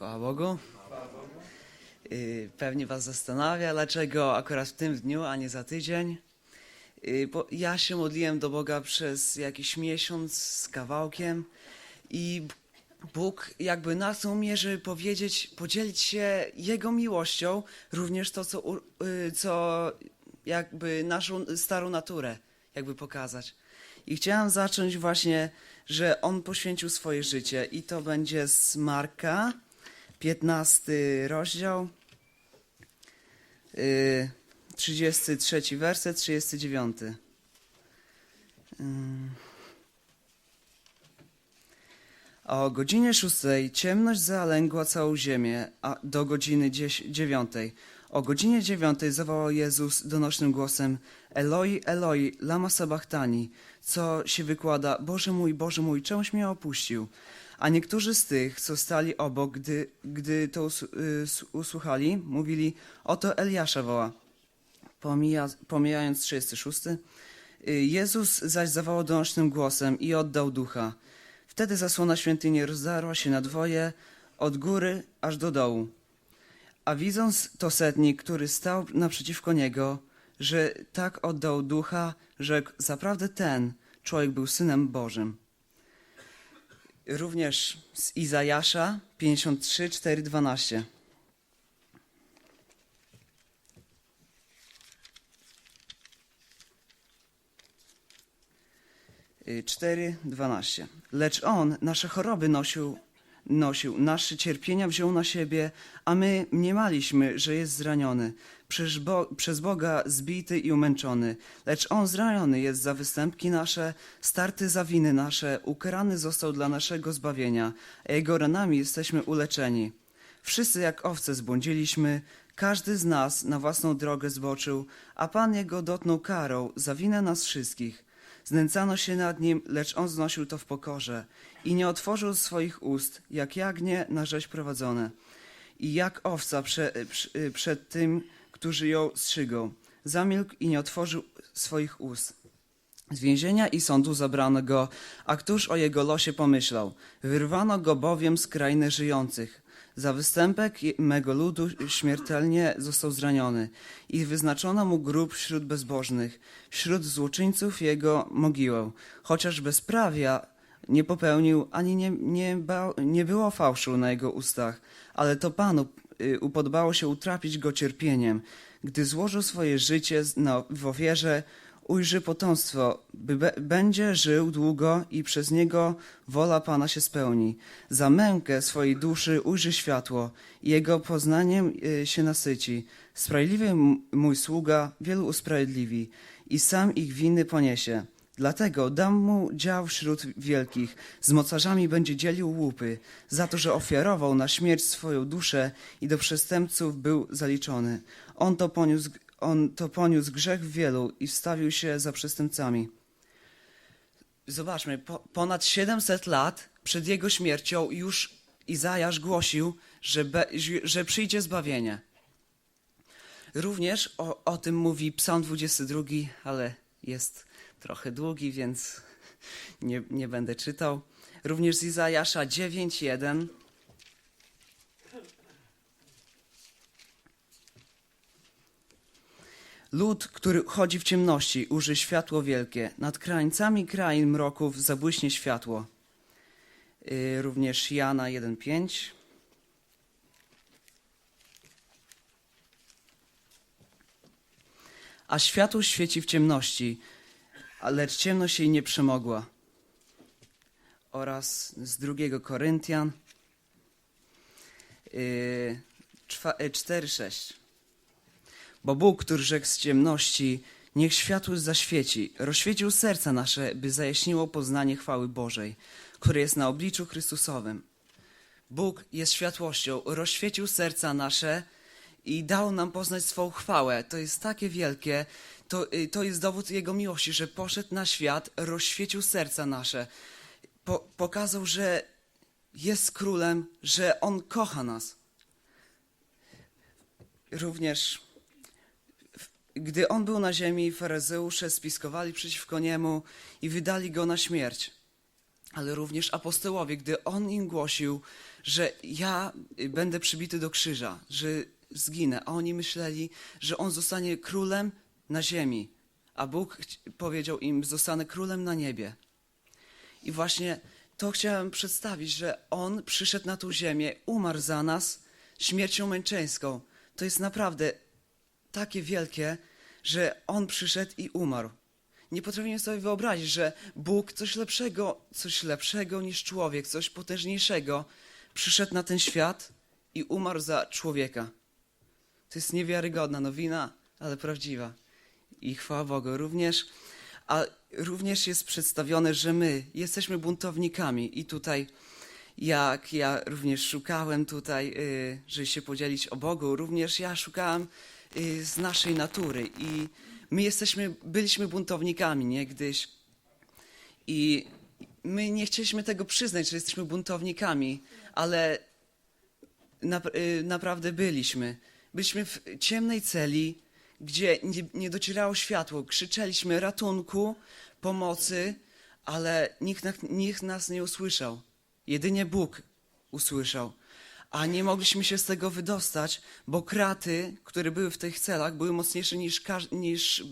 Chwała Bogu. Y, Pewnie Was zastanawia, dlaczego akurat w tym dniu, a nie za tydzień. Y, Bo ja się modliłem do Boga przez jakiś miesiąc z kawałkiem i Bóg jakby mnie, żeby powiedzieć, podzielić się Jego miłością, również to, co, y, co jakby naszą starą naturę jakby pokazać. I chciałem zacząć właśnie, że On poświęcił swoje życie i to będzie z Marka, 15 rozdział, y, 33 werset, 39. Ym. A o godzinie szóstej ciemność zalęgła całą ziemię, a do godziny dziewiątej. O godzinie dziewiątej zawołał Jezus donośnym głosem Eloi, Eloi, lama sabachthani, co się wykłada Boże mój, Boże mój, czemuś mnie opuścił. A niektórzy z tych, co stali obok, gdy, gdy to y, usłuchali, mówili, oto Eliasza woła. Pomija, pomijając 36. Y, Jezus zaś zawołał donośnym głosem i oddał ducha. Wtedy zasłona świątyni rozdarła się na dwoje, od góry aż do dołu. A widząc to setnik, który stał naprzeciwko niego, że tak oddał ducha, rzekł, zaprawdę ten człowiek był synem Bożym. Również z Izajasza 53, 4, 12. 4:12. Lecz on nasze choroby nosił, nosił, nasze cierpienia wziął na siebie, a my mniemaliśmy, że jest zraniony, Bo, przez Boga zbity i umęczony. Lecz on zraniony jest za występki nasze, starty za winy nasze, ukarany został dla naszego zbawienia, a jego ranami jesteśmy uleczeni. Wszyscy jak owce zbłądziliśmy, każdy z nas na własną drogę zboczył, a Pan jego dotknął karą za winę nas wszystkich. Znęcano się nad nim, lecz on znosił to w pokorze i nie otworzył swoich ust, jak jagnię na rzeź prowadzone. I jak owca prze, prze, przed tym, którzy ją strzygą. Zamilkł i nie otworzył swoich ust. Z więzienia i sądu zabrano go, a któż o jego losie pomyślał? Wyrwano go bowiem z krainy żyjących. Za występek mego ludu śmiertelnie został zraniony i wyznaczono mu grób wśród bezbożnych, wśród złoczyńców jego mogiłę. Chociaż bezprawia nie popełnił, ani nie, nie, ba, nie było fałszu na jego ustach, ale to Panu y, upodobało się utrapić go cierpieniem. Gdy złożył swoje życie na, w ofierze, ujrzy potomstwo, by będzie żył długo i przez niego wola Pana się spełni. Za mękę swojej duszy ujrzy światło i jego poznaniem y, się nasyci. Sprawiedliwy mój sługa wielu usprawiedliwi i sam ich winy poniesie. Dlatego dam mu dział wśród wielkich, z mocarzami będzie dzielił łupy, za to, że ofiarował na śmierć swoją duszę i do przestępców był zaliczony. On to poniósł, on to poniósł grzech wielu i wstawił się za przestępcami. Zobaczmy, po, ponad 700 lat przed jego śmiercią już Izajasz głosił, że, be, że przyjdzie zbawienie. Również o, o tym mówi Psalm 22, ale jest trochę długi, więc nie, nie będę czytał. Również z Izajasza 9:1. Lud, który chodzi w ciemności, uży światło wielkie. Nad krańcami krain mroków zabłyśnie światło. Yy, również Jana 1:5. A światło świeci w ciemności, lecz ciemność jej nie przemogła. Oraz z drugiego Koryntian yy, czwa- yy, 4:6. Bo Bóg, który rzekł z ciemności, niech światło zaświeci, rozświecił serca nasze, by zajaśniło poznanie chwały Bożej, które jest na obliczu Chrystusowym. Bóg jest światłością, rozświecił serca nasze i dał nam poznać swą chwałę. To jest takie wielkie, to, y, to jest dowód Jego miłości, że poszedł na świat, rozświecił serca nasze. Po, pokazał, że jest królem, że On kocha nas. Również gdy on był na ziemi, faryzeusze spiskowali przeciwko niemu i wydali go na śmierć. ale również apostołowie, gdy on im głosił, że ja będę przybity do krzyża, że zginę, a oni myśleli, że on zostanie królem na ziemi, a Bóg powiedział im: Zostanę królem na niebie. I właśnie to chciałem przedstawić, że on przyszedł na tą ziemię, umarł za nas śmiercią męczeńską. To jest naprawdę takie wielkie, że on przyszedł i umarł. Nie potrafimy sobie wyobrazić, że Bóg coś lepszego, coś lepszego niż człowiek, coś potężniejszego przyszedł na ten świat i umarł za człowieka. To jest niewiarygodna nowina, ale prawdziwa. I chwała Bogu. Również, a również jest przedstawione, że my jesteśmy buntownikami i tutaj jak ja również szukałem tutaj, y, żeby się podzielić o Bogu, również ja szukałem z naszej natury i my jesteśmy, byliśmy buntownikami niegdyś i my nie chcieliśmy tego przyznać, że jesteśmy buntownikami, ale y, naprawdę byliśmy. Byliśmy w ciemnej celi, gdzie nie, nie docierało światło. Krzyczeliśmy ratunku, pomocy, ale nikt, nikt nas nie usłyszał. Jedynie Bóg usłyszał. A nie mogliśmy się z tego wydostać, bo kraty, które były w tych celach, były mocniejsze niż, niż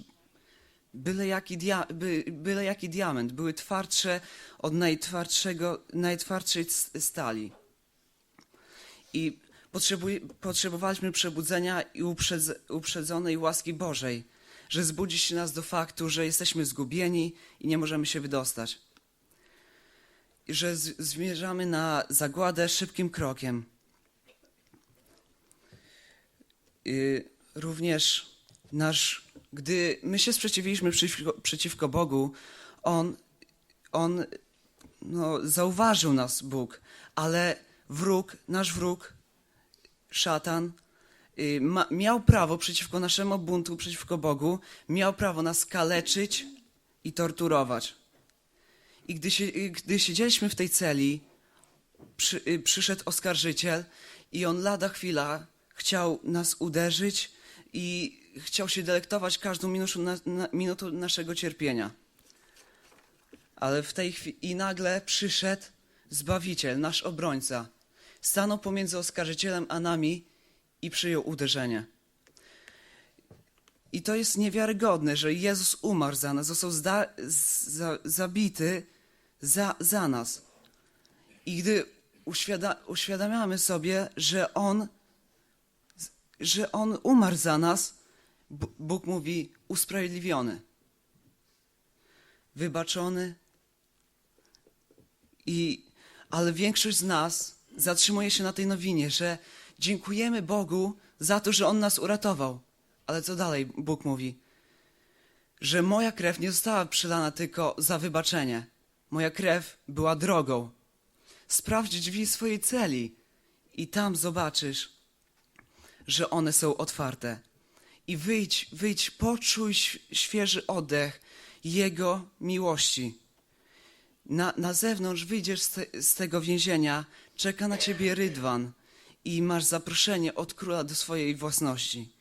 byle, jaki dia- by, byle jaki diament. Były twardsze od najtwardszego, najtwardszej stali. I potrzebowaliśmy przebudzenia i uprzedz, uprzedzonej łaski Bożej, że zbudzi się nas do faktu, że jesteśmy zgubieni i nie możemy się wydostać. Że zmierzamy na zagładę szybkim krokiem. Również nasz, gdy my się sprzeciwiliśmy przeciwko, przeciwko Bogu, On, on no, zauważył nas Bóg, ale wróg, nasz wróg, szatan, y, ma, miał prawo przeciwko naszemu buntu, przeciwko Bogu, miał prawo nas kaleczyć i torturować. I gdy, się, y, gdy siedzieliśmy w tej celi, przy, y, przyszedł oskarżyciel i on lada chwila chciał nas uderzyć i chciał się delektować każdą minutą, na, na, minutą naszego cierpienia. Ale w tej chwili i nagle przyszedł Zbawiciel, nasz obrońca. Stanął pomiędzy oskarżycielem a nami i przyjął uderzenie. I to jest niewiarygodne, że Jezus umarł za nas, został zda, za, zabity za, za nas. I gdy uświada, uświadamiamy sobie, że On, że On umarł za nas, Bóg mówi usprawiedliwiony, wybaczony. I, ale większość z nas zatrzymuje się na tej nowinie, że dziękujemy Bogu za to, że On nas uratował. Ale co dalej Bóg mówi? Że moja krew nie została przelana tylko za wybaczenie. Moja krew była drogą. Sprawdź drzwi swojej celi i tam zobaczysz, że one są otwarte. I wyjdź, wyjdź, poczuj świeży oddech Jego miłości. Na, na zewnątrz wyjdziesz z, te, z tego więzienia, czeka na ciebie rydwan i masz zaproszenie od króla do swojej własności.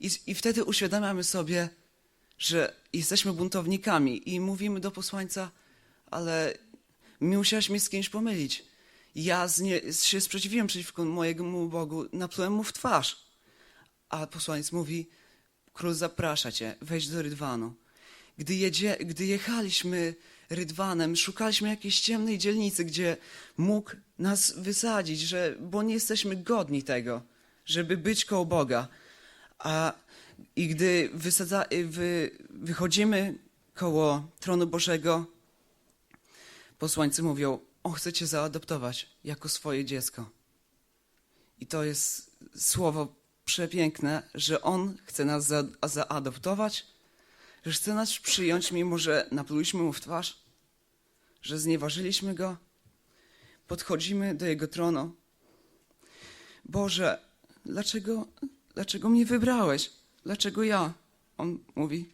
I, I wtedy uświadamiamy sobie, że jesteśmy buntownikami i mówimy do posłańca, ale musiałeś mnie z kimś pomylić. Ja z nie, się sprzeciwiłem przeciwko mojemu Bogu, naplułem mu w twarz. A posłaniec mówi, król zaprasza cię, wejdź do Rydwanu. Gdy, jedzie, gdy jechaliśmy Rydwanem, szukaliśmy jakiejś ciemnej dzielnicy, gdzie mógł nas wysadzić, że, bo nie jesteśmy godni tego, żeby być koło Boga. A, I gdy wysadza, wy, wychodzimy koło tronu Bożego, posłańcy mówią, on chce cię zaadoptować jako swoje dziecko. I to jest słowo przepiękne, że on chce nas za, zaadoptować, że chce nas przyjąć, mimo że napluliśmy mu w twarz, że znieważyliśmy go. Podchodzimy do jego tronu. Boże, dlaczego, dlaczego mnie wybrałeś? Dlaczego ja? On mówi,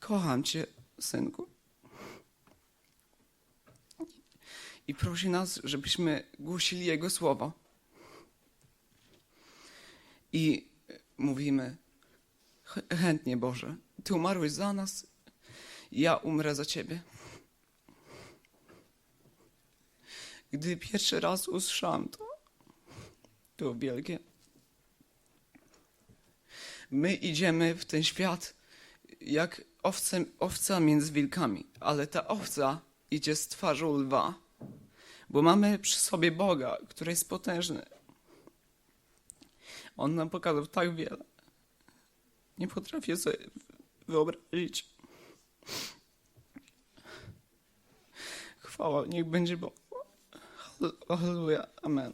kocham cię, synku. I prosi nas, żebyśmy głosili Jego słowo. I mówimy, "Ch- chętnie Boże, Ty umarłeś za nas, ja umrę za Ciebie. Gdy pierwszy raz usłyszałem to, to wielkie. My idziemy w ten świat jak owce, owca między wilkami, ale ta owca idzie z twarzą lwa, bo mamy przy sobie Boga, który jest potężny. On nam pokazał tak wiele. Nie potrafię sobie wyobrazić. Chwała, niech będzie Bogu. Halleluja, amen.